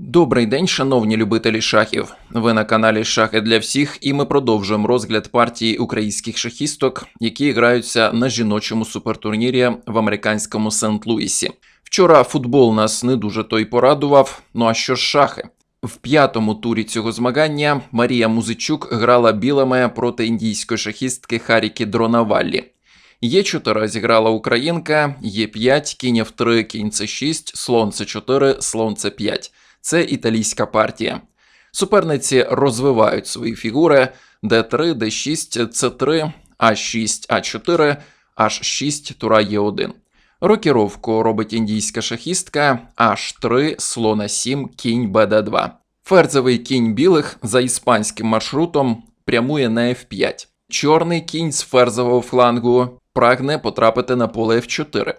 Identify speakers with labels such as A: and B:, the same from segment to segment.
A: Добрий день, шановні любителі шахів. Ви на каналі Шахи для всіх, і ми продовжуємо розгляд партії українських шахісток, які граються на жіночому супертурнірі в американському Сент-Луісі. Вчора футбол нас не дуже той порадував. Ну а що ж шахи? В п'ятому турі цього змагання Марія Музичук грала білими проти індійської шахістки Харіки Дронаваллі. Є4 зіграла українка, Є5, кінь F3, кінь С6, слон С4, слон С5. Це італійська партія. Суперниці розвивають свої фігури Д3, Д6, С3, А6, А4, H6, тура Е1. Рокіровку робить індійська шахістка H3, слона 7, кінь БД2. Ферзовий кінь білих за іспанським маршрутом прямує на F5. Чорний кінь з ферзового флангу прагне потрапити на поле F4.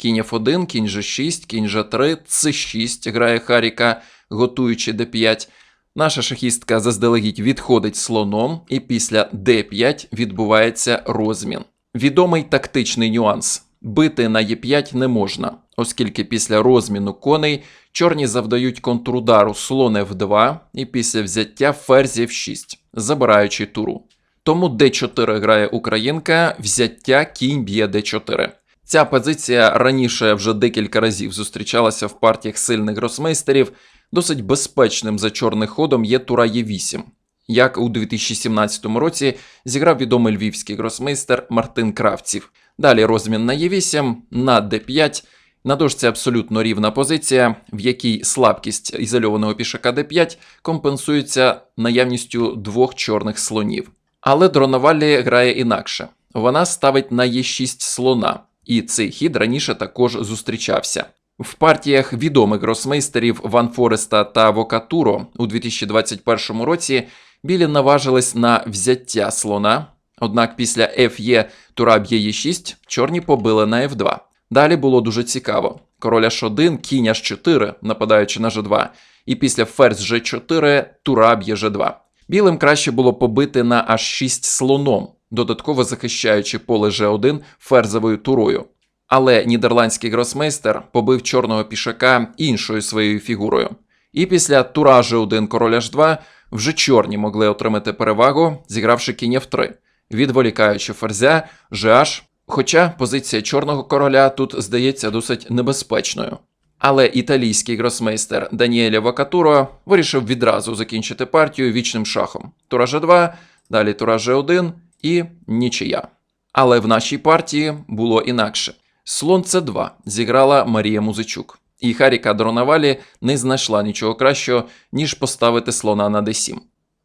A: Кінь F1, кінь G6, кінь G3, C6 грає Харіка, готуючи D5. Наша шахістка заздалегідь відходить слоном, і після D5 відбувається розмін. Відомий тактичний нюанс: бити на Е5 не можна, оскільки після розміну коней чорні завдають контрудару слон F2 і після взяття ферзь F6, забираючи туру. Тому D4 грає українка, взяття кінь б'є D4. Ця позиція раніше вже декілька разів зустрічалася в партіях сильних гросмейстерів. Досить безпечним за чорним ходом є тура Е8. Як у 2017 році зіграв відомий львівський гросмейстер Мартин Кравців. Далі розмін на Е8, на Д5. На дошці абсолютно рівна позиція, в якій слабкість ізольованого пішака Д5 компенсується наявністю двох чорних слонів. Але Дроновалі грає інакше. Вона ставить на Е6 слона, і цей хід раніше також зустрічався. В партіях відомих гросмейстерів Ван Фореста та Вокатуро у 2021 році білі наважились на взяття слона, однак після Ф'є тура б'є Е6 чорні побили на F2. Далі було дуже цікаво. Король H1, кінь H4, нападаючи на G2, і після ферзь G4 тура б'є G2. Білим краще було побити на H6 слоном, додатково захищаючи поле G1 ферзовою турою. Але нідерландський гросмейстер побив чорного пішака іншою своєю фігурою. І після тура G1 король H2 вже чорні могли отримати перевагу, зігравши кінь F3, відволікаючи ферзя GH, хоча позиція чорного короля тут здається досить небезпечною. Але італійський гросмейстер Даніеля Вакатуро вирішив відразу закінчити партію вічним шахом. Тура G2, далі тура G1 і нічия. Але в нашій партії було інакше. Слон С2 зіграла Марія Музичук, і Харіка Дронавалі не знайшла нічого кращого, ніж поставити слона на d7.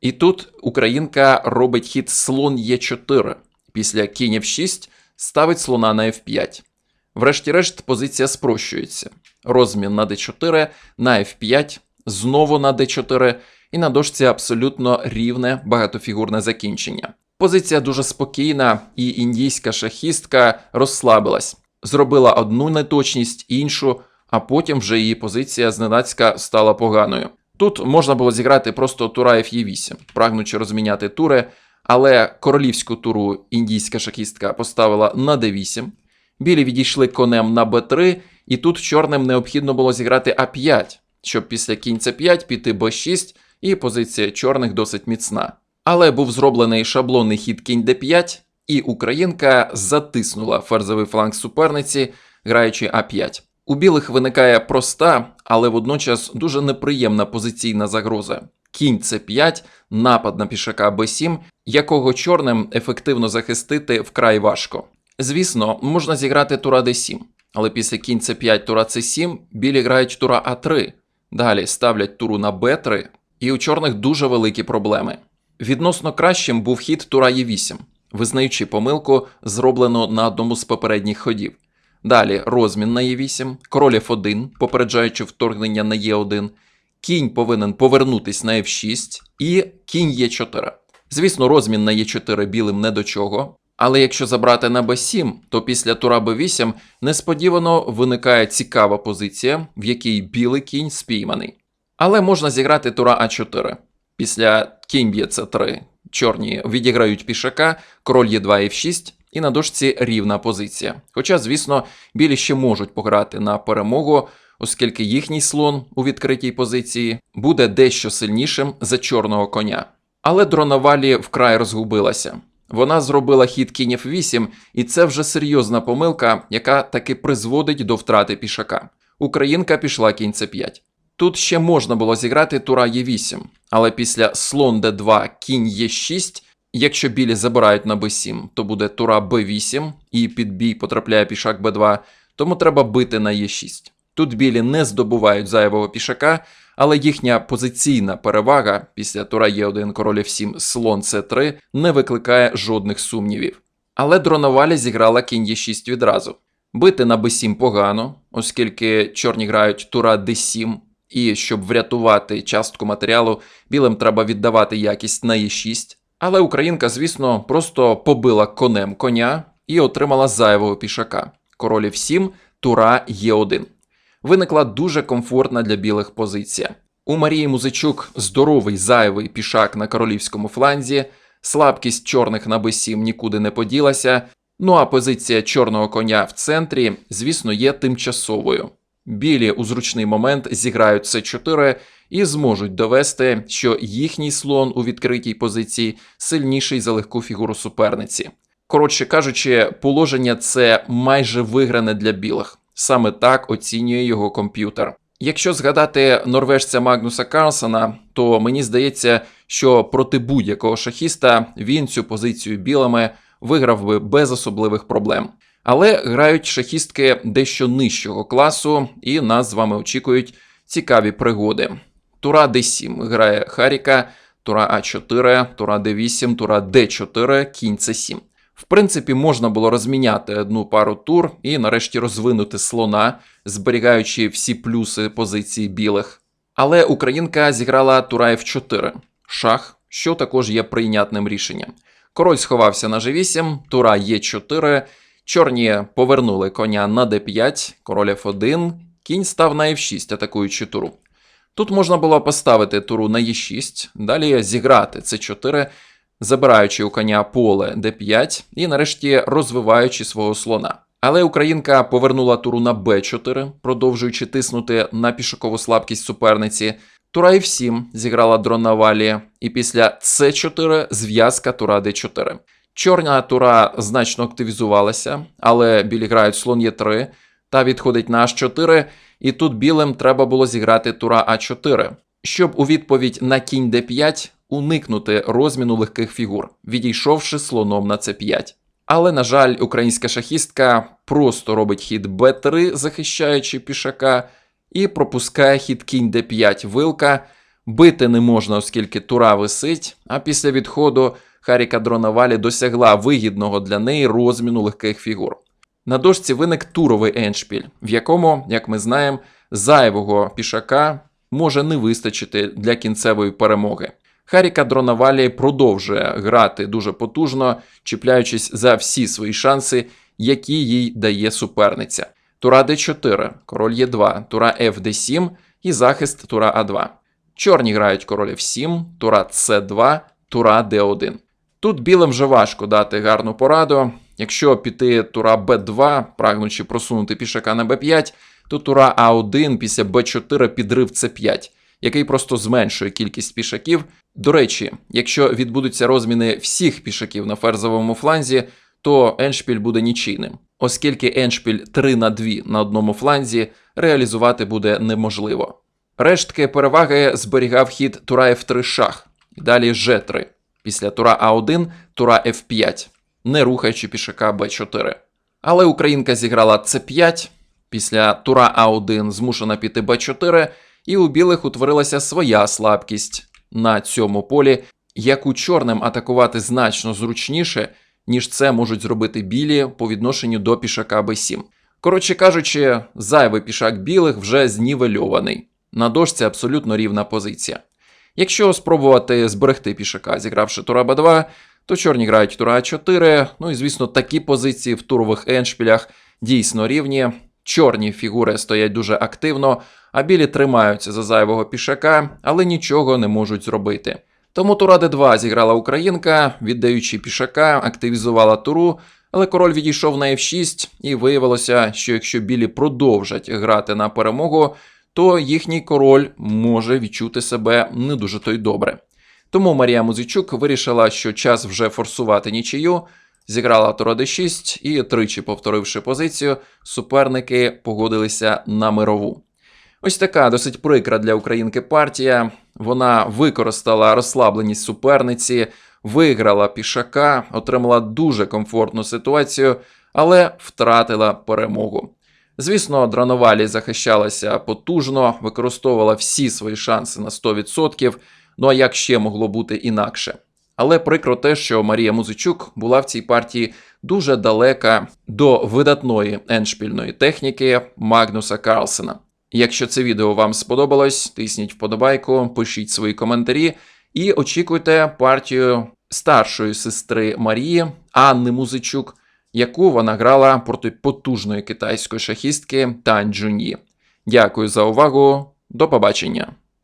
A: І тут українка робить хід слон Е4. Після кінь F6 ставить слона на F5. Врешті-решт, позиція спрощується. Розмін на d4, на F5, знову на d4, і на дошці абсолютно рівне багатофігурне закінчення. Позиція дуже спокійна, і індійська шахістка розслабилась зробила одну неточність, іншу, а потім вже її позиція зненацька стала поганою. Тут можна було зіграти просто тура Ф'Є8, прагнучи розміняти тури, але королівську туру індійська шахістка поставила на d8. Білі відійшли конем на b3, і тут чорним необхідно було зіграти А5, щоб після кінь С5 піти Б6, і позиція чорних досить міцна. Але був зроблений шаблонний хід кінь d5, і українка затиснула ферзовий фланг суперниці, граючи А5. У білих виникає проста, але водночас дуже неприємна позиційна загроза. Кінь С5, напад на пішака Б7, якого чорним ефективно захистити вкрай важко. Звісно, можна зіграти тура Д7, але після кінь С5 тура С7 білі грають тура А3. Далі ставлять туру на Б3, і у чорних дуже великі проблеми. Відносно кращим був хід тура Е8 визнаючи помилку, зроблено на одному з попередніх ходів. Далі розмін на Е8, король F1, попереджаючи вторгнення на Е1, кінь повинен повернутись на F6 і кінь Е4. Звісно, розмін на Е4 білим не до чого. Але якщо забрати на Б7, то після тура Б8 несподівано виникає цікава позиція, в якій білий кінь спійманий. Але можна зіграти тура А4. Після кінь б'є С3, чорні відіграють пішака, король Е2 F6, і на дошці рівна позиція. Хоча, звісно, білі ще можуть пограти на перемогу, оскільки їхній слон у відкритій позиції буде дещо сильнішим за чорного коня. Але дронавалі вкрай розгубилася. Вона зробила хід кінь F8, і це вже серйозна помилка, яка таки призводить до втрати пішака. Українка пішла кінь c5. Тут ще можна було зіграти тура Е8, але після слон d2, кінь Е6, якщо білі забирають на b7, то буде тура b8 і під бій потрапляє пішак b2, тому треба бити на Е6. Тут білі не здобувають зайвого пішака, але їхня позиційна перевага після тура Е1 король F7 слон c3 не викликає жодних сумнівів. Але дронавалі зіграла кінь Е6 відразу. Бити на b7 погано, оскільки чорні грають тура d7, і щоб врятувати частку матеріалу, білим треба віддавати якість на e6. Але українка, звісно, просто побила конем коня і отримала зайвого пішака. Король f7, тура Е1. Виникла дуже комфортна для білих позиція. У Марії Музичук здоровий зайвий пішак на королівському фланзі, слабкість чорних на b7 нікуди не поділася. Ну а позиція чорного коня в центрі, звісно, є тимчасовою. Білі у зручний момент зіграють С4 і зможуть довести, що їхній слон у відкритій позиції сильніший за легку фігуру суперниці. Коротше кажучи, положення це майже вигране для білих. Саме так оцінює його комп'ютер. Якщо згадати норвежця Магнуса Карлсона, то мені здається, що проти будь-якого шахіста він цю позицію білими виграв би без особливих проблем. Але грають шахістки дещо нижчого класу, і нас з вами очікують цікаві пригоди. Тура d7 грає Харіка, Тура А4, Тура d8, Тура d4, кінь c7. В принципі, можна було розміняти одну пару тур і нарешті розвинути слона, зберігаючи всі плюси позиції білих. Але українка зіграла Тура F4, шах, що також є прийнятним рішенням. Король сховався на G8, Тура Е4. Чорні повернули коня на d5, король f1, кінь став на f6, атакуючи туру. Тут можна було поставити туру на e6, далі зіграти c4, забираючи у коня поле d5 і нарешті розвиваючи свого слона. Але українка повернула туру на b4, продовжуючи тиснути на пішокову слабкість суперниці. Тура f7 зіграла дрон на валі, і після c4 зв'язка тура d4. Чорна тура значно активізувалася, але білі грають слон Е3 та відходить на H4, і тут білим треба було зіграти тура А4, щоб у відповідь на кінь d5 уникнути розміну легких фігур, відійшовши слоном на c5. Але, на жаль, українська шахістка просто робить хід b3, захищаючи пішака, і пропускає хід кінь d5 вилка. Бити не можна, оскільки тура висить, а після відходу Харіка Дронавалі досягла вигідного для неї розміну легких фігур. На дошці виник туровий еншпіль, в якому, як ми знаємо, зайвого пішака може не вистачити для кінцевої перемоги. Харіка Дронавалі продовжує грати дуже потужно, чіпляючись за всі свої шанси, які їй дає суперниця. Тура d4, король Е2, тура FD7 і захист тура А2. Чорні грають король F7, тура С2, тура d1. Тут білим вже важко дати гарну пораду. Якщо піти тура Б2, прагнучи просунути пішака на Б5, то тура А1 після Б4 підрив С5, який просто зменшує кількість пішаків. До речі, якщо відбудуться розміни всіх пішаків на ферзовому фланзі, то еншпіль буде нічийним, оскільки еншпіль 3 на 2 на одному фланзі реалізувати буде неможливо. Рештки переваги зберігав хід тура F3 шах, далі G3. Після тура А1 тура F5, не рухаючи пішака Б4. Але українка зіграла С5, після тура А1 змушена піти Б4, і у білих утворилася своя слабкість на цьому полі, яку чорним атакувати значно зручніше, ніж це можуть зробити білі по відношенню до пішака Б7. Коротше кажучи, зайвий пішак білих вже знівельований. На дошці абсолютно рівна позиція. Якщо спробувати зберегти пішака, зігравши тура Б2, то чорні грають тура А4. Ну і звісно, такі позиції в турових еншпілях дійсно рівні. Чорні фігури стоять дуже активно, а білі тримаються за зайвого пішака, але нічого не можуть зробити. Тому тура Д2 зіграла українка, віддаючи пішака, активізувала туру, Але король відійшов на F6, і виявилося, що якщо білі продовжать грати на перемогу, то їхній король може відчути себе не дуже то й добре. Тому Марія Музичук вирішила, що час вже форсувати нічию, зіграла тура d6 і, тричі повторивши позицію, суперники погодилися на мирову. Ось така досить прикра для українки партія. Вона використала розслабленість суперниці, виграла пішака, отримала дуже комфортну ситуацію, але втратила перемогу. Звісно, Дранувалі захищалася потужно, використовувала всі свої шанси на 100%, ну а як ще могло бути інакше? Але прикро те, що Марія Музичук була в цій партії дуже далека до видатної еншпільної техніки Магнуса Карлсена. Якщо це відео вам сподобалось, тисніть вподобайку, пишіть свої коментарі і очікуйте партію старшої сестри Марії Анни Музичук, яку вона грала проти потужної китайської шахістки Тань Джуньї. Дякую за увагу. До побачення.